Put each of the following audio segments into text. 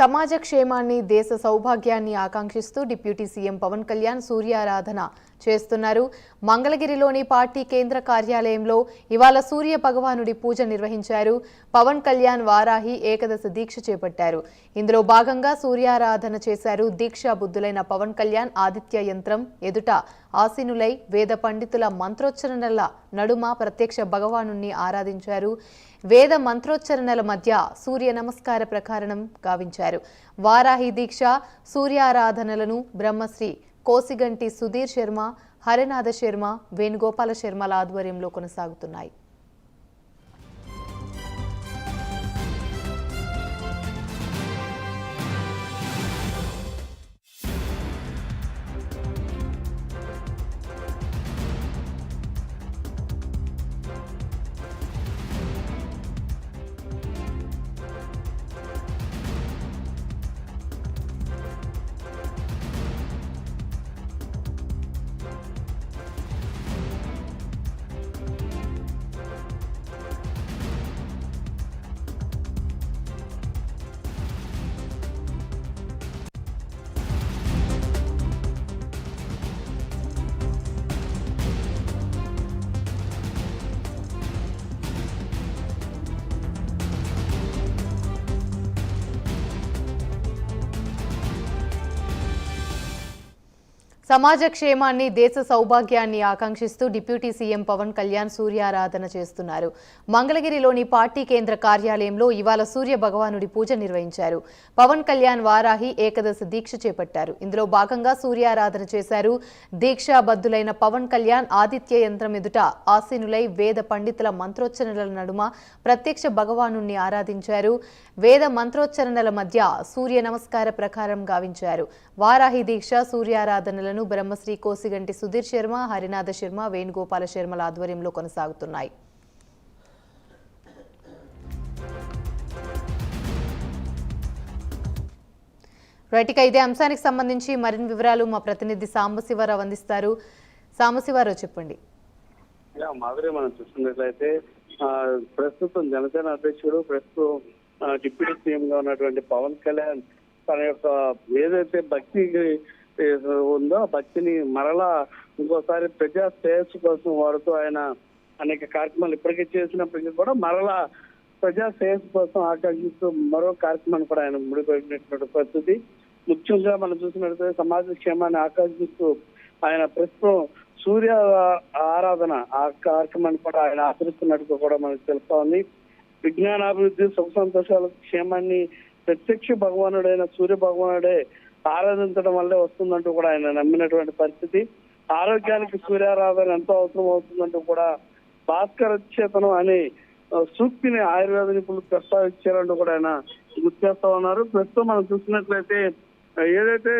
సమాజ క్షేమాన్ని దేశ సౌభాగ్యాన్ని ఆకాంక్షిస్తూ డిప్యూటీ సీఎం పవన్ కళ్యాణ్ సూర్యారాధన చేస్తున్నారు. మంగళగిరిలోని పార్టీ కేంద్ర కార్యాలయంలో ఇవాళ సూర్య భగవానుడి పూజ నిర్వహించారు. పవన్ కళ్యాణ్ వారాహి ఏకదశ దీక్ష చేపట్టారు. ఇందులో భాగంగా సూర్యారాధన చేశారు. దీక్షా బుద్ధులైన పవన్ కళ్యాణ్ ఆదిత్య యంత్రం ఎదుట ఆసీనులై వేద పండితుల మంత్రోచ్చరణల నడుమ ప్రత్యక్ష భగవానుణ్ణి ఆరాధించారు. వేద మంత్రోచ్చరణల మధ్య సూర్య నమస్కార ప్రకారణం గావించారు. వారాహి దీక్ష సూర్యారాధనలను బ్రహ్మశ్రీ కోసిగంటి సుధీర్ శర్మ హరినాథ శర్మ వేణుగోపాల శర్మల ఆధ్వర్యంలో కొనసాగుతున్నాయి. సమాజ క్షేమాన్ని దేశ సౌభాగ్యాన్ని ఆకాంక్షిస్తూ డిప్యూటీ సీఎం పవన్ కళ్యాణ్ సూర్యారాధన చేస్తున్నారు. మంగళగిరిలోని పార్టీ కేంద్ర కార్యాలయంలో ఇవాళ సూర్య భగవానుడి పూజ నిర్వహించారు. పవన్ కళ్యాణ్ వారాహి ఏకదశ దీక్ష చేపట్టారు. ఇందులో భాగంగా సూర్యారాధన చేశారు. దీక్షాబద్ధులైన పవన్ కళ్యాణ్ ఆదిత్య యంత్రం ఎదుట ఆసీనులై వేద పండితుల మంత్రోచ్చరణల నడుమ ప్రత్యక్ష భగవానుణ్ణి ఆరాధించారు. వేద మంత్రోచ్చరణల మధ్య సూర్య నమస్కార ప్రకారం గావించారు. వారాహి దీక్ష సూర్యారాధనలను బ్రహ్మశ్రీ కోసిగంటి సుధీర్ శర్మ హరినాథ శర్మ వేణుగోపాల శర్మల ఆధ్వర్యంలో కొనసాగుతున్నాయి. రైట్ ఇదే అంశానికి సంబంధించి మరిన్ని వివరాలు మా ప్రతినిధి సాంబశివరావు అందిస్తారు. సాంబశివరావు చెప్పండి. మాధురి మనం చూస్తున్నట్లయితే ప్రస్తుతం జనసేన అధ్యక్షుడు ప్రస్తుతం డిప్యూటీ సీఎం గా ఉన్నటువంటి పవన్ కళ్యాణ్ తన యొక్క ఏదైతే భక్తి ఉందో ఆ భక్తిని మరలా ఇంకోసారి ప్రజా శ్రేయస్సు కోసం వాడుతూ ఆయన అనేక కార్యక్రమాలు ఇప్పటికే చేసినప్పటికీ కూడా మరలా ప్రజా శ్రేయస్సు కోసం ఆకాంక్షిస్తూ మరో కార్యక్రమాన్ని కూడా ఆయన ముడిపెట్టినటువంటి పరిస్థితి. ముఖ్యంగా మనం చూసినట్లయితే సమాజ క్షేమాన్ని ఆకాంక్షిస్తూ ఆయన ప్రస్తుతం సూర్య ఆరాధన ఆ కార్యక్రమాన్ని కూడా ఆయన ఆచరిస్తున్నట్టుగా కూడా మనకు తెలుస్తా ఉంది. విజ్ఞానాభివృద్ధి సుఖ సంతోషాల క్షేమాన్ని ప్రత్యక్ష భగవానుడైన సూర్య భగవానుడే ఆరాధించడం వల్లే వస్తుందంటూ కూడా ఆయన నమ్మినటువంటి పరిస్థితి. ఆరోగ్యానికి సూర్యారాధన ఎంతో అవసరం అవుతుందంటూ కూడా భాస్కర చేతనం అనే సూక్తిని ఆయుర్వేద నిపుణులు ప్రస్తావించారంటూ కూడా ఆయన గుర్తు చేస్తా ఉన్నారు. ప్రస్తుతం మనం చూసినట్లయితే ఏదైతే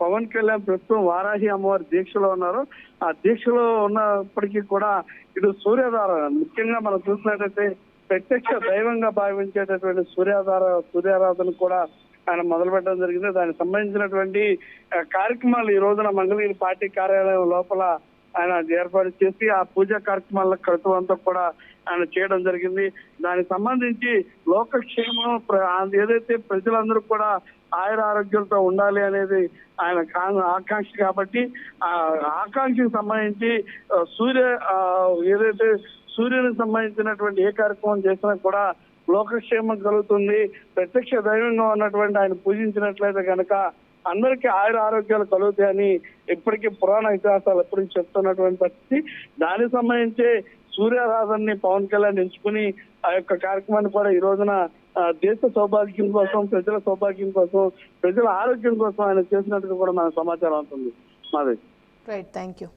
పవన్ కళ్యాణ్ ప్రస్తుతం వారాహి అమ్మవారి దీక్షలో ఉన్నారు ఆ దీక్షలో ఉన్నప్పటికీ కూడా ఇటు సూర్యాధార ముఖ్యంగా మనం చూసినట్లయితే ప్రత్యక్ష దైవంగా భావించేటటువంటి సూర్యాధార సూర్యారాధన కూడా ఆయన మొదలు పెట్టడం జరిగింది. దానికి సంబంధించినటువంటి కార్యక్రమాలు ఈ రోజున మంగళగిరి పార్టీ కార్యాలయం లోపల ఆయన ఏర్పాటు చేసి ఆ పూజా కార్యక్రమాల క్రతువు అంతా కూడా ఆయన చేయడం జరిగింది. దానికి సంబంధించి లోకక్షేమం ప్ర- ఏదైతే ప్రజలందరూ కూడా ఆయుర ఆరోగ్యంతో ఉండాలి అనేది ఆయన ఆకాంక్ష కాబట్టి ఆ ఆకాంక్షకు సంబంధించి సూర్య ఏదైతే సూర్యునికి సంబంధించినటువంటి ఏ కార్యక్రమం చేసినా కూడా లోకక్షేమం కలుగుతుంది. ప్రత్యక్ష దైవంగా ఉన్నటువంటి ఆయన పూజించినట్లయితే కనుక అందరికీ ఆయుర ఆరోగ్యాలు కలుగుతాయని ఇప్పటికీ పురాణ ఇతిహాసాలు ఎప్పటికీ చెప్తున్నటువంటి పరిస్థితి. దానికి సంబంధించి సూర్యారాధనని పవన్ కళ్యాణ్ ఎంచుకుని ఆ యొక్క కార్యక్రమాన్ని కూడా ఈ రోజున దేశ సౌభాగ్యం కోసం ప్రజల సౌభాగ్యం కోసం ప్రజల ఆరోగ్యం కోసం ఆయన చేసినట్టుగా కూడా మనకు సమాచారం ఉంటుంది మాది రైట్ థ్యాంక్ యూ